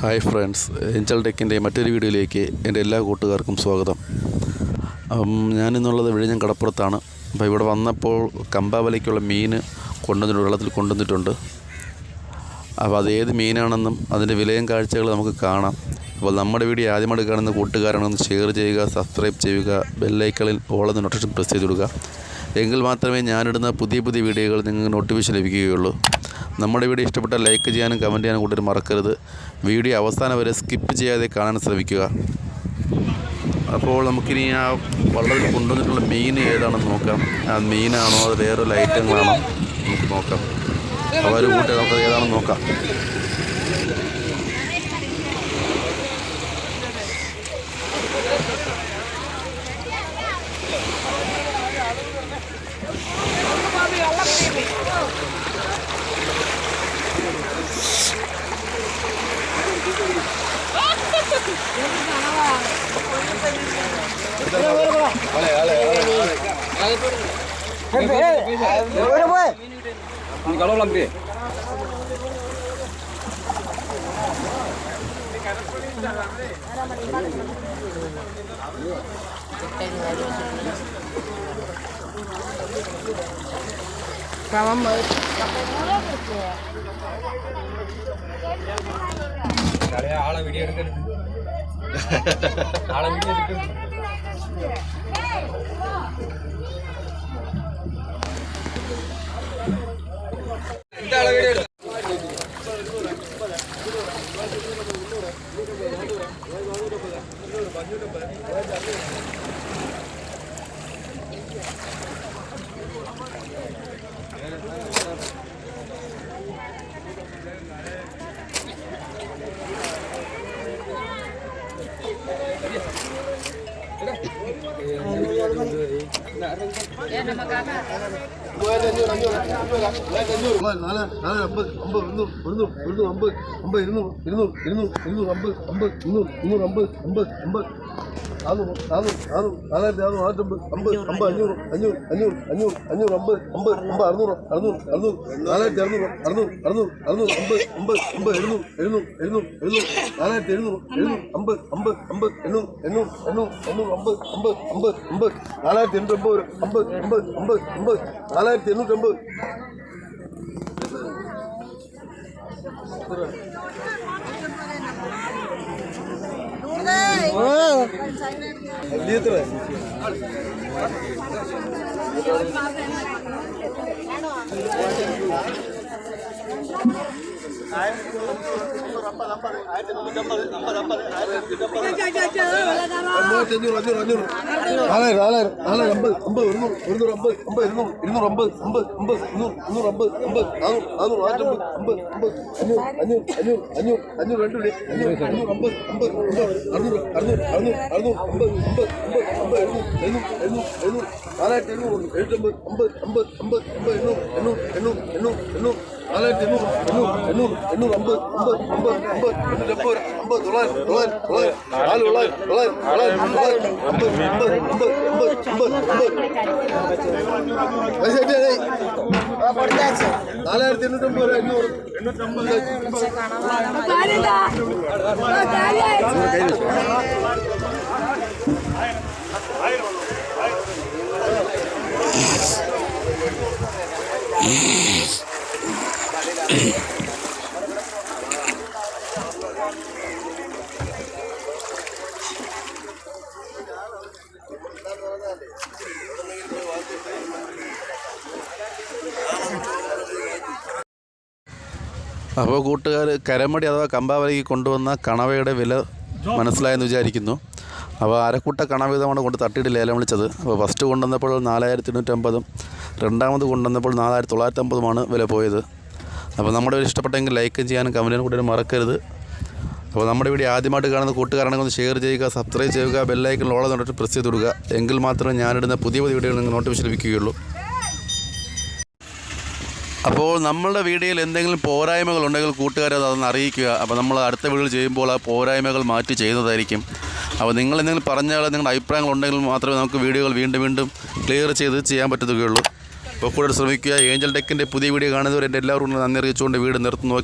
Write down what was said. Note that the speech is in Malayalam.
ഹായ് ഫ്രണ്ട്സ് ഏഞ്ചൽ ടെക്കിന്റെ മറ്റൊരു വീഡിയോയിലേക്ക് എന്റെ എല്ലാ കൂട്ടുകാർക്കും സ്വാഗതം. ഞാനിന്നുള്ളത് വിഴിഞ്ഞം കടപ്പുറത്താണ്. അപ്പോൾ ഇവിടെ വന്നപ്പോൾ കമ്പാവലയ്ക്കുള്ള മീൻ കൊണ്ടുവന്നിട്ടുണ്ട് വെള്ളത്തിൽ കൊണ്ടുവന്നിട്ടുണ്ട്. അപ്പോൾ അത് ഏത് മീനാണെന്നും അതിന്റെ വിലയും കാഴ്ചകൾ നമുക്ക് കാണാം. അപ്പോൾ നമ്മുടെ വീഡിയോ ആദ്യമായിട്ട് കാണുന്ന കൂട്ടുകാരാണെന്ന് ഷെയർ ചെയ്യുക സബ്സ്ക്രൈബ് ചെയ്യുക ബെല്ലൈക്കളിൽ ഓളെന്ന് നോട്ടിഫിക്കേഷൻ പ്രസ് ചെയ്ത് കൊടുക്കുക. എങ്കിൽ മാത്രമേ ഞാനിടുന്ന പുതിയ പുതിയ വീഡിയോകൾ നിങ്ങൾക്ക് നോട്ടിഫിക്കേഷൻ ലഭിക്കുകയുള്ളൂ. നമ്മുടെ വീഡിയോ ഇഷ്ടപ്പെട്ട ലൈക്ക് ചെയ്യാനും കമന്റ് ചെയ്യാനും കൂടുതൽ മറക്കരുത്. വീഡിയോ അവസാനം വരെ സ്കിപ്പ് ചെയ്യാതെ കാണാൻ ശ്രമിക്കുക. അപ്പോൾ നമുക്കിനി ആ വള്ളത്തിൽ കൊണ്ടുവന്നിട്ടുള്ള മീൻ ഏതാണെന്ന് നോക്കാം. ആ മീനാണോ അത് വേറൊരു ഐറ്റങ്ങളാണോ നമുക്ക് നോക്കാം. അവർ കൂട്ടി നമുക്ക് ഏതാണെന്ന് നോക്കാം. பாவம் ஆள வீடியோ எடுக்கிறது ஆள வீடியோ எடுக்கிறது 嘿 come Ayan, ayan, ayan. നാലായിരത്തി എണ്ണൂറ് അമ്പത് അമ്പത് അമ്പത് അമ്പത് അമ്പത് നാലായിരത്തി എണ്ണൂറ് അമ്പത് അമ്പത് അമ്പത് അമ്പത് നാലായിരത്തി malai tenu tembu. Dia tu lah. Thank you. நாலாயிரம் நாலாயிரம் நாலாயிரம் ஐம்பது ஐம்பது இருநூறு இருநூறு ஐம்பது ஐம்பது இருநூறு இருநூறு ஐம்பது ஐம்பது ஐம்பது நூறு நூறு ஐம்பது ஐம்பது நானூறு நானூறு ஆயிரத்தி ஐம்பது ஐம்பது ஐம்பது அஞ்சூறு அஞ்சூறு அஞ்சூறு அஞ்சூறு ரெண்டு அஞ்சூறு அஞ்சூறு ஐம்பது ஐம்பது அறுநூறு அறுநூறு அறுநூறு அறுநூறு ஐம்பது ஐம்பது ஐம்பது ஐம்பது எழுநூறு எழுநூறு எழுநூறு நாலாயிரத்தி எழுநூறு எழுநூற்றம்பது ஐம்பது ஐம்பது ஐம்பது ஐம்பது எண்ணூறு எண்ணூறு எண்ணூறு எண்ணூறு எண்ணூறு தொள்ளாயிரத்தி எண்ணூறு எண்ணூறு எண்ணூறு ஐம்பது ஐம்பது ஐம்பது ஐம்பது எண்ணூற்றி ஐம்பது ஐம்பது தொள்ளாயிரம் தொள்ளாயிரம் தொள்ளாயிரம் நாலு தொள்ளாயிரம் தொள்ளாயிரம் நாலாயிரத்தி അപ്പോൾ കൂട്ടുകാർ കരമടി അഥവാ കമ്പാവലയ്ക്ക് കൊണ്ടുവന്ന കണവയുടെ വില മനസ്സിലായെന്ന് വിചാരിക്കുന്നു. അപ്പോൾ അരക്കൂട്ട കണവ ഇതാണ് കൊണ്ട് തട്ടിയിട്ട് ലേലം വിളിച്ചത്. അപ്പോൾ ഫസ്റ്റ് കൊണ്ടുവന്നപ്പോൾ നാലായിരത്തി എണ്ണൂറ്റമ്പതും രണ്ടാമത് കൊണ്ടുവന്നപ്പോൾ നാലായിരത്തി തൊള്ളായിരത്തി അമ്പതുമാണ് വില പോയത്. അപ്പോൾ നമ്മുടെ ഒരു ഇഷ്ടപ്പെട്ടെങ്കിൽ ലൈക്ക് ചെയ്യാനും കമന്റിനും കൂടി മറക്കരുത്. അപ്പോൾ നമ്മുടെ വീഡിയോ ആദ്യമായിട്ട് കാണുന്ന കൂട്ടുകാരാണെങ്കിൽ ഒന്ന് ഷെയർ ചെയ്യുക സബ്സ്ക്രൈബ് ചെയ്യുക ബെല്ലൈക്കൻ ഓളം തൊട്ടിട്ട് പ്രസ് ചെയ്ത് കൊടുക്കുക. എങ്കിൽ മാത്രമേ ഞാനിടുന്ന പുതിയ പുതിയ വീഡിയോകൾ നിങ്ങൾക്ക് നോട്ടിഫിക്കേഷൻ ലഭിക്കുകയുള്ളൂ. അപ്പോൾ നമ്മളുടെ വീഡിയോയിൽ എന്തെങ്കിലും പോരായ്മകൾ ഉണ്ടെങ്കിൽ കൂട്ടുകാരെ അതൊന്ന് അറിയിക്കുക. അപ്പോൾ നമ്മൾ അടുത്ത വീഡിയോ ചെയ്യുമ്പോൾ ആ പോരായ്മകൾ മാറ്റി ചെയ്യുന്നതായിരിക്കും. അപ്പോൾ നിങ്ങൾ എന്തെങ്കിലും പറഞ്ഞാൽ നിങ്ങളുടെ അഭിപ്രായങ്ങൾ ഉണ്ടെങ്കിൽ മാത്രമേ നമുക്ക് വീഡിയോകൾ വീണ്ടും വീണ്ടും ക്ലിയർ ചെയ്ത് ചെയ്യാൻ പറ്റത്തുകയുള്ളൂ. അപ്പോൾ കൂടുതൽ ശ്രമിക്കുക. ഏഞ്ചൽ ടെക്കിന്റെ പുതിയ വീഡിയോ കാണുന്നവർ എന്റെ എല്ലാവരും നന്ദി അറിയിച്ചുകൊണ്ട് വീട് നിർത്തുന്നു